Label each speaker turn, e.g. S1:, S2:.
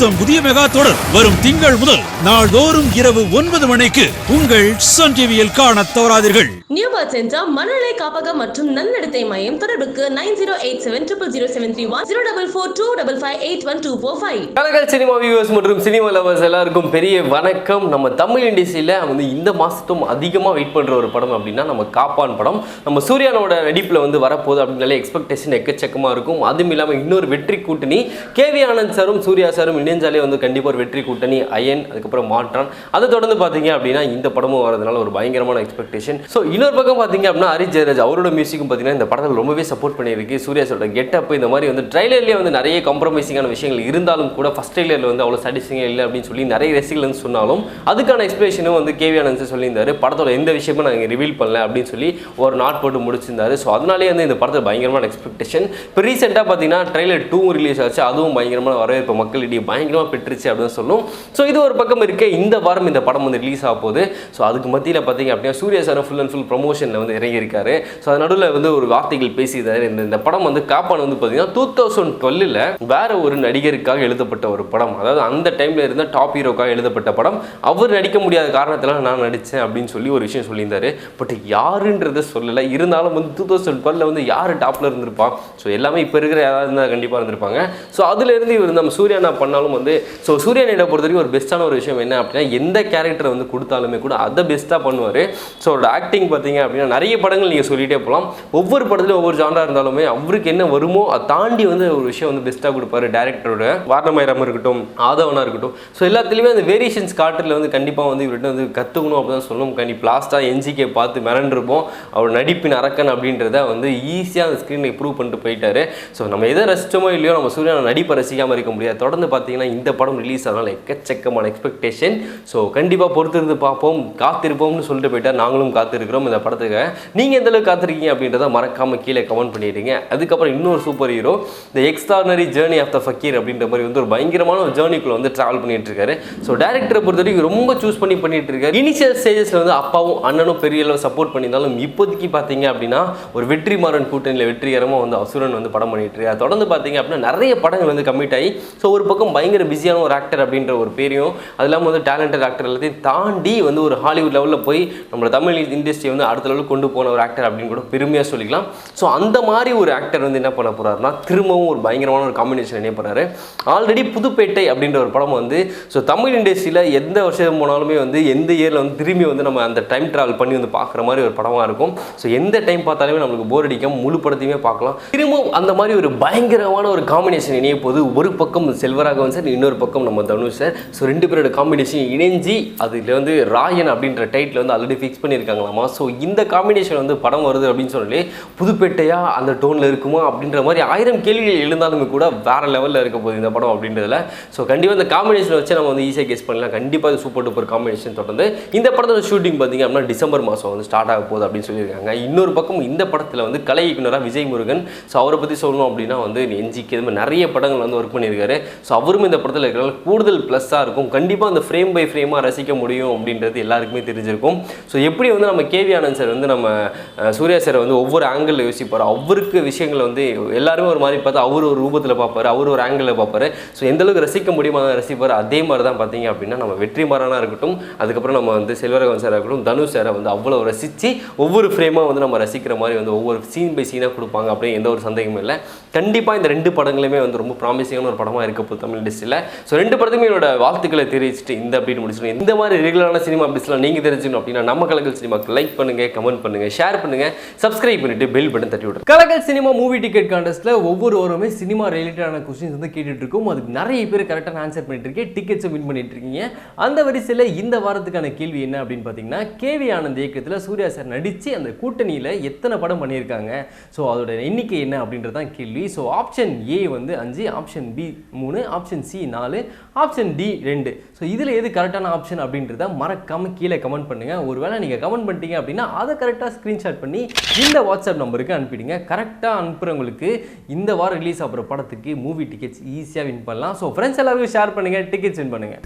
S1: புத்தம் புதிய மெகா தொடர் வரும் திங்கள் முதல் நாள்தோறும் இரவு ஒன்பது மணிக்கு உங்கள் சன் டிவியில் காணத் தவறாதீர்கள்.
S2: நியூ பர்த் சென்டர் மனநிலை காப்பகம் மற்றும் நன்னடத்தை மையம் தொடர்புக்கு nine zero eight seven triple zero seven three one zero double four two double five eight one two four five.
S3: கலகல் cinema viewers மற்றும் சினிமா லவர்ஸ் எல்லாருக்கும் பெரிய வணக்கம். நம்ம தமிழ் இண்டஸ்ட்ரியில் வந்து இந்த மாதத்தும் அதிகமாக வெயிட் பண்ணுற ஒரு படம் அப்படின்னா நம்ம காப்பான் படம். நம்ம சூர்யானோட நடிப்பில் வந்து வரப்போகுது அப்படின்னாலே எக்ஸ்பெக்டேஷன் எக்கச்சக்கமாக இருக்கும். அதுவும் இல்லாமல் இன்னொரு வெற்றி கூட்டணி கேவி ஆனந்த் சாரும் சூர்யா சாரும் இணைஞ்சாலே வந்து கண்டிப்பாக ஒரு வெற்றி கூட்டணி அயன் அதுக்கப்புறம் மாற்றான். அதை தொடர்ந்து பார்த்தீங்க அப்படின்னா இந்த படமும் வரதுனால ஒரு பயங்கரமான எக்ஸ்பெக்டேஷன் ஸோ இன்னொரு பக்கம் பார்த்தீங்க அப்படின்னா ஹரிஷ் ஜெயராஜ் அவரோட மியூசிக்கும் பார்த்தீங்கன்னா இந்த படத்தில் ரொம்பவே சப்போர்ட் பண்ணியிருக்கு. சூர்யா சாரோட கெட்டப் இந்த மாதிரி வந்து ட்ரைலர்லேயே வந்து நிறைய காம்ப்ரமைசிங்கான விஷயங்கள் இருந்தாலும் கூட ஃபஸ்ட் ட்ரைலரில் வந்து அவ்வளோ சாட்டிஸ்ஃபைங்காக இல்லை அப்படின்னு சொல்லி நிறைய ரசிகர்கள் வந்து சொன்னாலும் அதுக்கான எக்ஸ்பிளேஷனும் வந்து கேவி ஆனந்த் சொல்லியிருந்தாரு. படத்தோட எந்த விஷயமும் நாங்கள் ரிவீல் பண்ணல அப்படின்னு சொல்லி ஒரு நாட் போட்டு முடிச்சிருந்தாரு. ஸோ அதனாலே வந்து இந்த படத்தில் பயங்கரமான எக்ஸ்பெக்டேஷன் இப்போ ரீசெண்டாக பார்த்தீங்கன்னா ட்ரைலர் டூ ரிலீஸ் ஆச்சு. அதுவும் பயங்கரமான வரவேற்பு மக்களிடையே பயங்கரமாக பெற்றுச்சு அப்படின்னு சொல்லும். ஸோ இது ஒரு பக்கம் இருக்க இந்த வாரம் இந்த படம் வந்து ரிலீஸ் ஆக போகுது. ஸோ அதுக்கு மத்தியில் பார்த்தீங்க அப்படின்னா Suriya sir full and full ப்ரொமோஷனில் வந்து இறங்கியிருக்காரு. ஸோ அது நடுவில் வந்து ஒரு வார்த்தைகள் பேசியிருந்தாரு. இந்த இந்த படம் வந்து காப்பான் வந்து பார்த்தீங்கன்னா டூ தௌசண்ட் டுவெல்லில் வேற ஒரு நடிகருக்காக எழுதப்பட்ட ஒரு படம். அதாவது அந்த டைமில் இருந்த டாப் ஹீரோக்காக எழுதப்பட்ட படம். அவர் நடிக்க முடியாத காரணத்தில் நான் நடித்தேன் அப்படின்னு சொல்லி ஒரு விஷயம் சொல்லியிருந்தாரு. பட் யாருன்றதை சொல்லலை. இருந்தாலும் வந்து டூ தௌசண்ட் டுவெல்ல வந்து யார் டாப்பில் இருந்திருப்பான் ஸோ எல்லாமே இப்போ இருக்கிற யாராவது இருந்தால் கண்டிப்பாக இருந்திருப்பாங்க. ஸோ அதுலேருந்து இவர் நம்ம சூர்யா நான் பண்ணாலும் வந்து ஸோ சூர்யானிட பொறுத்த வரைக்கும் ஒரு பெஸ்ட்டான ஒரு விஷயம் என்ன அப்படின்னா எந்த கேரக்டரை வந்து கொடுத்தாலுமே கூட அதை பெஸ்ட்டாக பண்ணுவார். ஸோ அவரோட ஆக்டிங் பார்த்தீங்க அப்படின்னா நிறைய படங்கள் நீங்கள் சொல்லிகிட்டே போகலாம். ஒவ்வொரு படத்துலையும் ஒவ்வொரு ஜானராக இருந்தாலுமே அவருக்கு என்ன வருமோ அதை தாண்டி வந்து ஒரு விஷயம் வந்து பெஸ்ட்டாக கொடுப்பாரு டேரக்டரோட வாரணமயரம் இருக்கட்டும் ஆதவனாக இருக்கட்டும். ஸோ எல்லாத்துலேயுமே அந்த வேரியேஷன்ஸ் காட்டுறதுல வந்து கண்டிப்பாக வந்து இவர்கிட்ட வந்து கற்றுக்கணும் அப்படின்னு சொல்லணும். கண்டிப்பாக லாஸ்ட்டாக என்ஜிகே பார்த்து மிரண்டிருப்போம். அவர் நடிப்பின் அரக்கன் அப்படின்றத வந்து ஈஸியாக அந்த ஸ்க்ரீனில் ப்ரூவ் பண்ணிட்டு போயிட்டாரு. ஸோ நம்ம எதை ரசித்தோமோ இல்லையோ நம்ம சூரியனை நடிப்பை ரசிக்காமல் இருக்க முடியாது. தொடர்ந்து பார்த்தீங்கன்னா இந்த படம் ரிலீஸ் ஆனால் எக்கச்சக்கமான எக்ஸ்பெக்டேஷன் ஸோ கண்டிப்பாக பொறுத்திருந்து பார்ப்போம். காத்திருப்போம்னு சொல்லிட்டு போயிட்டா நாங்களும் காத்திருக்கிறோம் இந்த படத்துக்கு. நீங்கள் எந்த அளவுக்கு காத்திருக்கீங்க அப்படின்றத மறக்காமல் கீழே கமெண்ட் பண்ணிடுங்க. அதுக்கப்புறம் இன்னொரு சூப்பர் ஹீரோ இந்த extraordinary journey of the fakir அப்படின்ற மாதிரி வந்து ஒரு பயங்கரமான ஒரு ஜேர்னிக்குள்ளே வந்து ட்ராவல் பண்ணிட்டு இருக்காரு. ஸோ டேரக்டரை பொறுத்த வரைக்கும் ரொம்ப சூஸ் பண்ணி பண்ணிட்டு இருக்காரு. இனிஷியல் ஸ்டேஜஸில் வந்து அப்பாவும் அண்ணனும் பெரிய அளவு சப்போர்ட் பண்ணியிருந்தாலும் இப்போதைக்கு பார்த்தீங்க அப்படின்னா ஒரு வெற்றி மாறன் கூட்டணியில் வெற்றிகரமாக வந்து அசுரன் வந்து படம் பண்ணிட்டு இருக்காரு. தொடர்ந்து பார்த்தீங்க அப்படின்னா நிறைய படங்கள் வந்து கம்மிட் ஆகி ஸோ ஒரு பக்கம் பயங்கர பிஸியான ஒரு ஆக்டர் அப்படின்ற ஒரு பேரையும் அது இல்லாமல் வந்து டேலண்டட் ஆக்டர் எல்லாத்தையும் தாண்டி வந்து ஒரு ஹாலிவுட் லெவலில் போய் நம்ம தமிழ் இண்டஸ்ட்ரி வந்து அடுத்த லெவலில் கொண்டு போன ஒரு ஆக்டர் அப்படின்னு கூட பெருமையாக சொல்லிக்கலாம். ஸோ அந்த மாதிரி ஒரு ஆக்டர் வந்து என்ன பண்ண போறாருன்னா திரும்பவும் ஒரு பயங்கரமான ஒரு காம்பினேஷன் என்ன போறாரு ஆல்ரெடி புதுப்பேட்டை அப்படின்ற ஒரு படம் வந்து ஸோ தமிழ் இண்டஸ்ட்ரியில் எந்த வருஷம் போனாலுமே வந்து எந்த இயரில் வந்து திரும்பி வந்து நம்ம அந்த டைம் ட்ராவல் பண்ணி வந்து பார்க்குற மாதிரி ஒரு படமாக இருக்கும். ஸோ எந்த டைம் பார்த்தாலுமே நம்மளுக்கு போர் அடிக்காம முழு படத்தையுமே பார்க்கலாம். திரும்பவும் அந்த மாதிரி ஒரு பயங்கரமான ஒரு காம்பினேஷன் இணைய போது ஒரு பக்கம் செல்வராகவன் சார் இன்னொரு பக்கம் நம்ம தனுஷ் சார். ஸோ ரெண்டு பேரோட காம்பினேஷன் இணைஞ்சி அதில் வந்து ராயன் அப்படின்ற டைட்டில் வந்து ஆல்ரெடி ஃபிக்ஸ் பண்ணியிருக்காங்களாமா? ஸோ இந்த காம்பினேஷன் வந்து படம் வருது அப்படின்னு சொல்லி புதுப்பேட்டையா அந்த டோனில் இருக்குமா? அப்படின்ற மாதிரி ஆயிரம் கேள்விகள் எழுந்தாலுமே கூட வேற லெவலில் இருக்க போகுது இந்த படம் அப்படின்றதுல. ஸோ கண்டிப்பாக இந்த காம்பினேஷன் வச்சு நம்ம வந்து ஈஸியாக கெஸ் பண்ணலாம். கண்டிப்பாக இது சூப்பர் டூப்பர் காம்பினேஷன் தொடர்ந்து இந்த படத்தோட ஷூட்டிங் பார்த்தீங்க அப்படின்னா டிசம்பர் மாதம் வந்து ஸ்டார்ட் ஆக போகுது அப்படின்னு சொல்லியிருக்காங்க. இன்னொரு பக்கம் இந்த படத்தில் வந்து கலை இயக்குனராக விஜய் முருகன். ஸோ அவரை பற்றி சொல்லணும் அப்படின்னா வந்து என்ஜிக்கு இது மாதிரி நிறைய படங்கள் வந்து ஒர்க் பண்ணியிருக்காரு. ஸோ அவரும் இந்த படத்தில் இருக்கிறனால கூடுதல் ப்ளஸ்ஸாக இருக்கும். கண்டிப்பாக அந்த ஃப்ரேம் பை ஃப்ரேமாக ரசிக்க முடியும் அப்படின்றது எல்லாருக்குமே தெரிஞ்சிருக்கும். ஸோ எப்படி வந்து நம்ம கேவி ஆனந்த் சார் வந்து நம்ம சூர்யா சார் வந்து ஒவ்வொரு ஆங்கிளில் யோசிப்பார் அவருக்கு விஷயங்களை வந்து எல்லாருமே ஒரு மாதிரி பார்த்தா அவர் ஒரு ரூபத்தில் பார்ப்பார் அவர் ஒரு ஆங்கிளில் பார்ப்பார். ஸோ எந்தளவுக்கு ரசிக்க முடியுமா அதை ரசிப்பார். அதே மாதிரி தான் பார்த்தீங்க அப்படின்னா நம்ம வெற்றிமாறனாக இருக்கட்டும் அதுக்கப்புறம் நம்ம வந்து செல்வரகன் சாராக இருக்கட்டும் தனுஷ் சாரை வந்து அவ்வளோ ரசித்து ஒவ்வொரு ஃப்ரேமாக வந்து நம்ம ரசிக்கிற மாதிரி வந்து ஒவ்வொரு சீன் பை சீனாக கொடுப்பாங்க அப்படின்னு எந்த ஒரு சந்தேகமும் இல்லை. கண்டிப்பாக இந்த ரெண்டு படங்களுமே வந்து ரொம்ப ப்ராமிசிங்கான ஒரு படமாக இருக்க. போகுது தமிழ் இண்டஸ்ட்ரியில் ஸோ ரெண்டு படத்துக்குமே என்னோட வாழ்த்துக்களை தெரிவிச்சுட்டு இந்த அப்படின்னு முடிச்சிடும் இந்த மாதிரி ரெகுலரான சினிமா அப்டேட்ஸ்லாம் நீங்கள் தெரிஞ்சுக்கணும் அப்படின்னா நம்ம கலக்கல் சினிமாக்கு லைக் பண்ணுங்கள் கமெண்ட் பண்ணுங்கள் ஷேர் பண்ணுங்கள் சப்ஸ்கிரைப் பண்ணிட்டு பெல் பட்டன் தட்டி விடுங்க. கலக்கல் சினிமா மூவி டிக்கெட் கான்டெஸ்ட்டில் ஒவ்வொரு வாரமே சினிமா ரிலேட்டடான கொஸ்டின்ஸ் வந்து கேட்டுட்டு இருக்கோம். அதுக்கு நிறைய பேர் கரெக்டாக ஆன்சர் பண்ணிட்டு இருக்கேன் டிக்கெட்ஸை வின் பண்ணிட்டு இருக்கீங்க. அந்த வரிசையில் இந்த வாரத்துக்கான கேள்வி என்ன அப்படின்னு பார்த்தீங்கன்னா கேவி ஆனந்த் இயக்கத்தில் சூர்யா சார் நடித்து அந்த கூட்டணியில் எத்தனை படம் பண்ணியிருக்காங்க? ஸோ அதோட எண்ணிக்கை என்ன அப்படின்றது தான் கேள்வி. ஸோ ஆப்ஷன் ஏ வந்து அஞ்சு ஆப்ஷன் பி மூணு ஆப்ஷன் சி நாலு ஆப்ஷன் டி ரெண்டு. ஸோ இதில் எது கரெக்டான ஆப்ஷன் அப்படின்றத மறக்காம கீழே கமெண்ட் பண்ணுங்க. ஒருவேளை நீங்கள் கமெண்ட் பண்ணிட்டீங்க அப்படின்னா அதை கரெக்டாக ஸ்க்ரீன்ஷாட் பண்ணி இந்த வாட்ஸ்அப் நம்பருக்கு அனுப்பிடுங்க. கரெக்டாக அனுப்புறவங்களுக்கு இந்த வாரம் ரிலீஸ் ஆகிற படத்துக்கு மூவி டிக்கெட்ஸ் ஈஸியாக வின் பண்ணலாம். ஸோ ஃப்ரெண்ட்ஸ் எல்லாருக்கும் ஷேர் பண்ணுங்க. டிக்கெட்ஸ் வின் பண்ணுங்க.